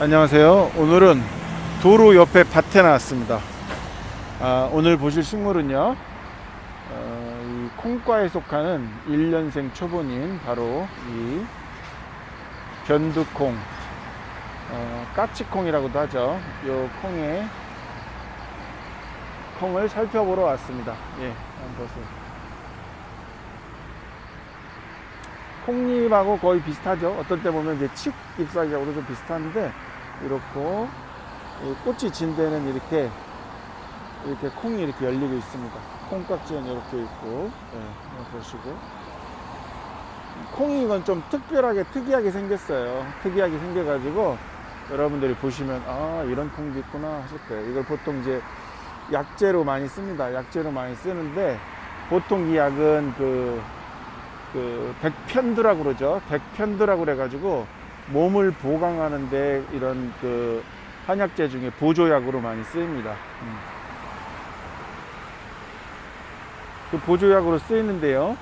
안녕하세요. 오늘은 도로 옆에 밭에 나왔습니다. 아, 오늘 보실 식물은요, 어, 이 콩과에 속하는 1년생 초본인 바로 이 변두콩, 어, 까치콩이라고도 하죠. 요 콩에 콩을 살펴보러 왔습니다. 예, 한번 보세요. 콩잎하고 거의 비슷하죠. 어떨 때 보면 이제 칡 잎사귀하고도 좀 비슷한데 이렇고 이 꽃이 진 데는 이렇게 이렇게 콩이 이렇게 열리고 있습니다. 콩깍지는 이렇게 있고 예, 한번 보시고 콩이 이건 좀 특별하게 특이하게 생겼어요. 특이하게 생겨가지고 여러분들이 보시면 아 이런 콩도 있구나 하실 거예요. 이걸 보통 이제 약재로 많이 씁니다. 약재로 많이 쓰는데 보통 이 약은 그, 그 백편두라고 그러죠. 백편두라고 그래가지고 몸을 보강하는데 이런 그 한약재 중에 보조약으로 많이 쓰입니다. 음. 그 보조약으로 쓰이는데요.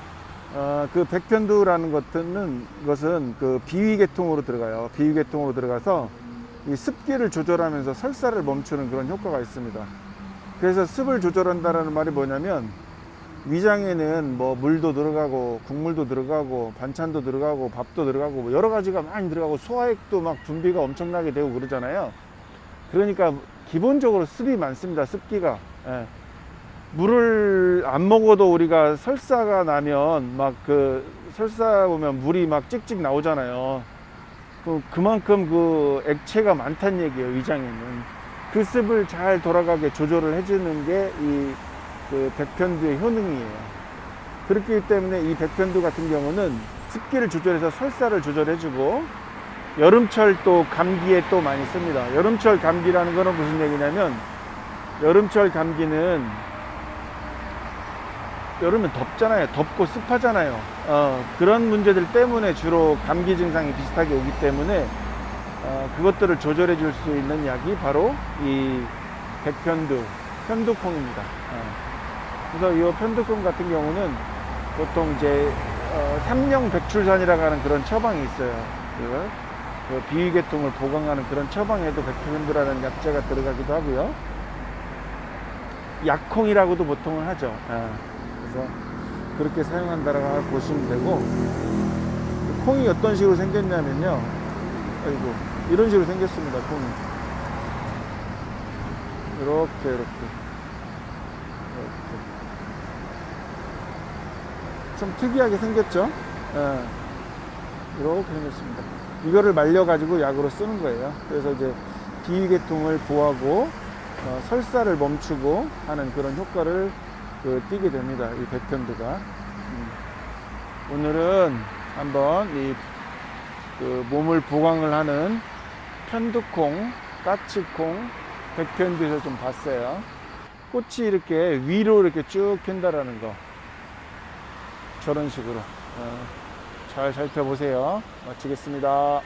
어, 그 백편두라는 것은 것은 그 비위계통으로 들어가요. 비위계통으로 들어가서 이 습기를 조절하면서 설사를 멈추는 그런 효과가 있습니다. 그래서 습을 조절한다라는 말이 뭐냐면 위장에는 뭐 물도 들어가고 국물도 들어가고 반찬도 들어가고 밥도 들어가고 뭐 여러 가지가 많이 들어가고 소화액도 막 분비가 엄청나게 되고 그러잖아요. 그러니까 기본적으로 습이 많습니다. 습기가. 예. 물을 안 먹어도 우리가 설사가 나면 막 그 설사 보면 물이 막 찍찍 나오잖아요. 그 그만큼 그 액체가 많다는 얘기예요. 위장에는. 그 습을 잘 돌아가게 조절을 해주는 게이 그 백편두의 효능이에요. 그렇기 때문에 이 백편두 같은 경우는 습기를 조절해서 설사를 조절해주고 여름철 또 감기에 또 많이 씁니다. 여름철 감기라는 거는 무슨 얘기냐면 여름철 감기는 여름은 덥잖아요. 덥고 습하잖아요. 어, 그런 문제들 때문에 주로 감기 증상이 비슷하게 오기 때문에 어, 그것들을 조절해 줄 수 있는 약이 바로 이 백편두, 편두콩입니다. 어. 그래서 이 편두콩 같은 경우는 보통 이제 어, 삼령 백출산이라고 하는 그런 처방이 있어요. 그, 그 비위계통을 보강하는 그런 처방에도 백편두라는 약재가 들어가기도 하고요. 약콩이라고도 보통은 하죠. 아, 그래서 그렇게 사용한다라고 보시면 되고 콩이 어떤 식으로 생겼냐면요. 아이고 이런 식으로 생겼습니다. 콩이 이렇게 이렇게 좀 특이하게 생겼죠. 예. 이렇게 생겼습니다. 이거를 말려가지고 약으로 쓰는 거예요. 그래서 이제 비위계통을 보하고 어, 설사를 멈추고 하는 그런 효과를 그, 띠게 됩니다. 이 백편두가. 음. 오늘은 한번 이 그 몸을 보강을 하는 편두콩, 까치콩, 백편두에서 좀 봤어요. 꽃이 이렇게 위로 이렇게 쭉 핀다라는 거. 저런 식으로. 어, 잘 살펴보세요. 마치겠습니다.